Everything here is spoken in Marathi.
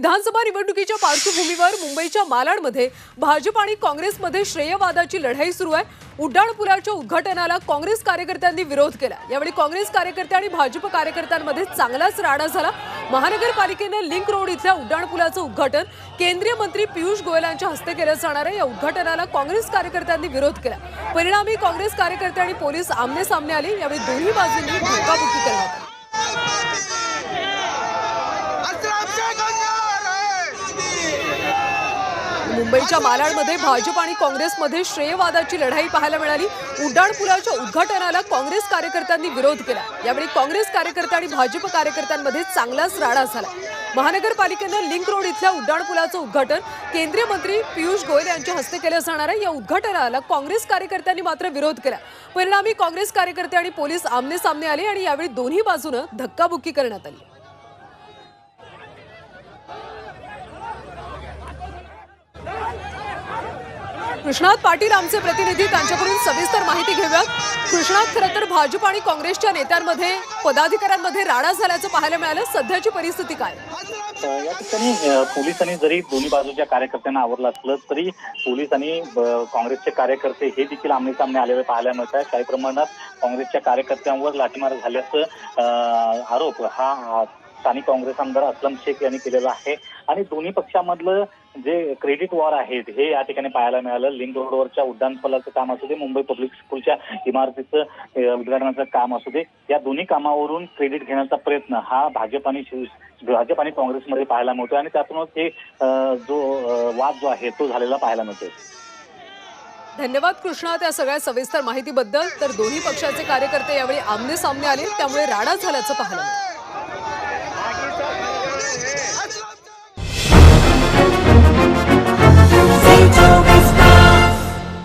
विधानसभा निवडणुकीच्या पार्श्वभूमीवर मुंबईच्या मालाडमध्ये भाजप आणि काँग्रेसमध्ये श्रेयवादाची लढाई सुरू आहे. उड्डाणपुलाच्या उद्घाटनाला काँग्रेस कार्यकर्त्यांनी विरोध केला. यावेळी काँग्रेस कार्यकर्ते आणि भाजप कार्यकर्त्यांमध्ये चांगलाच राडा झाला. महानगरपालिकेनं लिंक रोड इथल्या उड्डाणपुलाचं उद्घाटन केंद्रीय मंत्री पियुष गोयल यांच्या हस्ते केलं जाणार आहे. या उद्घाटनाला काँग्रेस कार्यकर्त्यांनी विरोध केला. परिणामी काँग्रेस कार्यकर्ते आणि पोलीस आमने सामने आले. यावेळी दोन्ही बाजूंनी धोकाबुकी करण्यात आली असलम शेख अंगार मुंबईच्या मालाडमध्ये भाजप आणि काँग्रेसमध्ये श्रेयवादाची लढाई पाहायला मिळाली. उड्डाणपुलाच्या उद्घाटनाला काँग्रेस कार्यकर्त्यांनी विरोध केला. यावेळी काँग्रेस कार्यकर्ते आणि भाजप कार्यकर्त्यांमध्ये चांगलाच राडा झाला. महानगरपालिकेनं लिंक रोड इथल्या उड्डाणपुलाचं उद्घाटन केंद्रीय मंत्री पियुष गोयल यांच्या हस्ते केलं जाणार आहे. या उद्घाटनाला काँग्रेस कार्यकर्त्यांनी मात्र विरोध केला. परिणामी काँग्रेस कार्यकर्ते आणि पोलीस आमने सामने आले आणि यावेळी दोन्ही बाजूनं धक्काबुक्की करण्यात आली. कृष्णात पाटील आमचे प्रतिनिधी त्यांच्याकडून सविस्तर माहिती घेऊयात. कृष्णात खरं तर भाजप आणि काँग्रेसच्या नेत्यांमध्ये पदाधिकाऱ्यांमध्ये राडा झाल्याचं पाहायला मिळालं. सध्याची परिस्थिती काय? या ठिकाणी पोलिसांनी जरी दोन्ही बाजूच्या कार्यकर्त्यांना आवरलं असलं तरी पोलीस आणि काँग्रेसचे कार्यकर्ते हे देखील आमने सामने आलेले पाहायला मिळत आहे काही प्रमाणात काँग्रेसच्या कार्यकर्त्यांवर लाठीमार झाल्याचं आरोप हा स्थानिक काँग्रेस आमदार असलम शेख यांनी केलेलं आहे. आणि दोन्ही पक्षामधलं जे क्रेडिट वॉर आहेत हे या ठिकाणी पाहायला मिळालं. लिंक रोडवरच्या उड्डाणपुलाचं काम असू दे मुंबई पब्लिक स्कूलच्या इमारतीचं उद्घाटनाचं काम असू दे या दोन्ही कामावरून क्रेडिट घेण्याचा प्रयत्न हा भाजप आणि शिव भाजप आणि काँग्रेसमध्ये पाहायला मिळतोय. आणि त्यातूनच हे जो वाद जो आहे तो झालेला पाहायला मिळतोय. धन्यवाद कृष्णा त्या सगळ्या सविस्तर माहितीबद्दल. तर दोन्ही पक्षाचे कार्यकर्ते यावेळी आमने सामने आले त्यामुळे राडा झाल्याचं पाहायला मिळालं